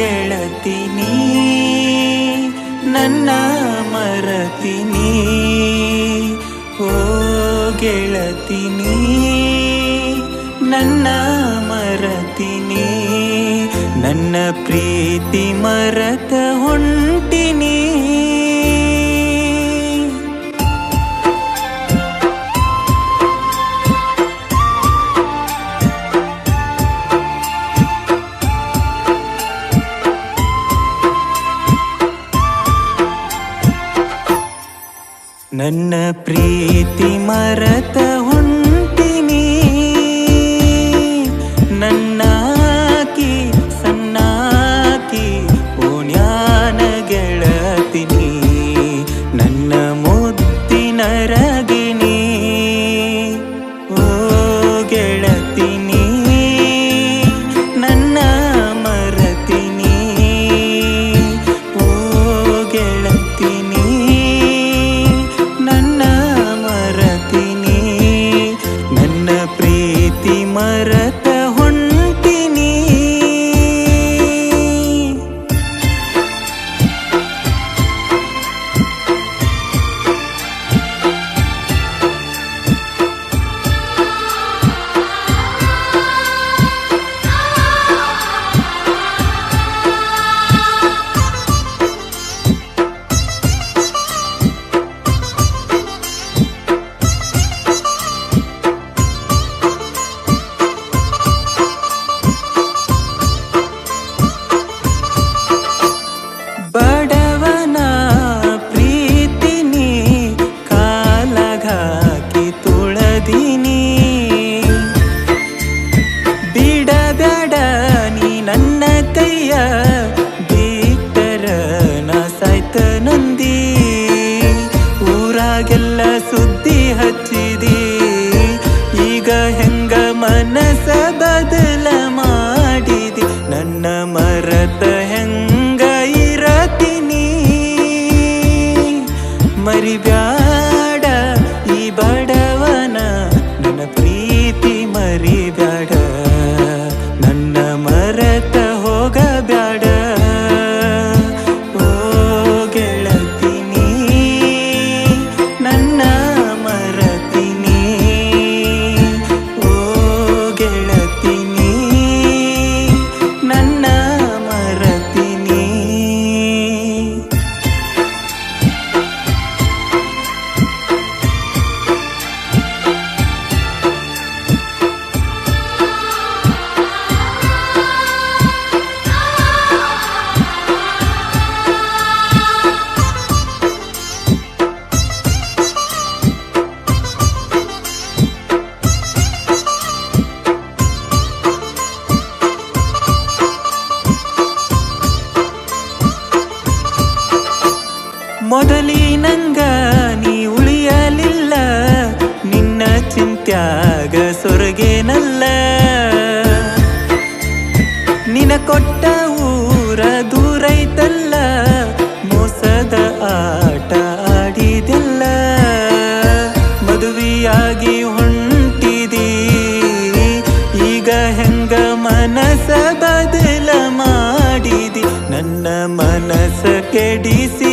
ಗೆಳತಿನಿ ನನ್ನ ಮರತಿನಿ ಓ ಗೆಳತಿನಿ ನನ್ನ ಮರತಿನಿ ನನ್ನ ಪ್ರೀತಿ ಮರತ ಹೊಂಟಿನಿ. ನನ್ನ ಪ್ರೀತಿ ಮರತ ತುಳದಿನಿ ಬಿಡಬೇಡ ನೀ ನನ್ನ ಕೈಯ ಬಿಟ್ಟರ ನಾ ಸಾಯ್ತ ನಂದಿ. ಊರಾಗೆಲ್ಲ ಸುದ್ದಿ ಹಚ್ಚಿದಿ. ಈಗ ಹೆಂಗ ಮನಸ ಬದಲ ಮಾಡಿದಿ. ನನ್ನ ಮರತ ಹೆಂಗ ಇರತಿನಿ. ಮರಿಬ್ಯಾಡ ಮೊದಲಿನಂಗ ನೀ ಉಳಿಯಲಿಲ್ಲ, ನಿನ್ನ ಚಿಂತ್ಯಾಗ ಸೊರಗೇನಲ್ಲ. ನಿನ ಕೊಟ್ಟ ಊರ ದೂರೈತಲ್ಲ ಮೋಸದ ಆಟ ಆಡಿದೆಲ್ಲ. ಮದುವೆಯಾಗಿ ಹೊಂಟಿದಿ, ಈಗ ಹೆಂಗ ಮನಸ ಬದಲ ಮಾಡಿದಿ. ನನ್ನ ಮನಸ ಕೆಡಿಸಿ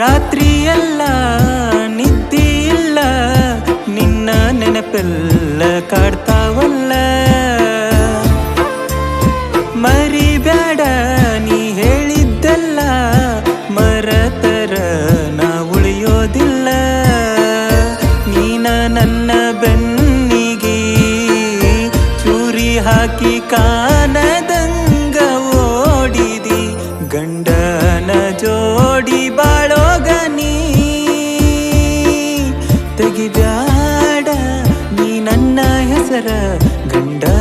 ರಾತ್ರಿಯೆಲ್ಲ ನಿದ್ದಿಲ್ಲ ನಿನ್ನ ನೆನಪೆಲ್ಲ ಕಾಡ್ತಾವಲ್ಲ. ಮರಿಬೇಡ ನೀ ಹೇಳಿದ್ದೆಲ್ಲ, ಮರತರ ನಾವು ಉಳಿಯೋದಿಲ್ಲ. ನೀನ ನನ್ನ ಬೆನ್ನಿಗೆ ಚೂರಿ ಹಾಕಿ ಕಾನದಂಗ ಓಡಿದಿ, ಗಂಡನ ಜೋಡಿ ಬಾ ತೆಗಿಬ್ಯಾಡ ನೀ ನನ್ನ ಹೆಸರ ಗಂಡ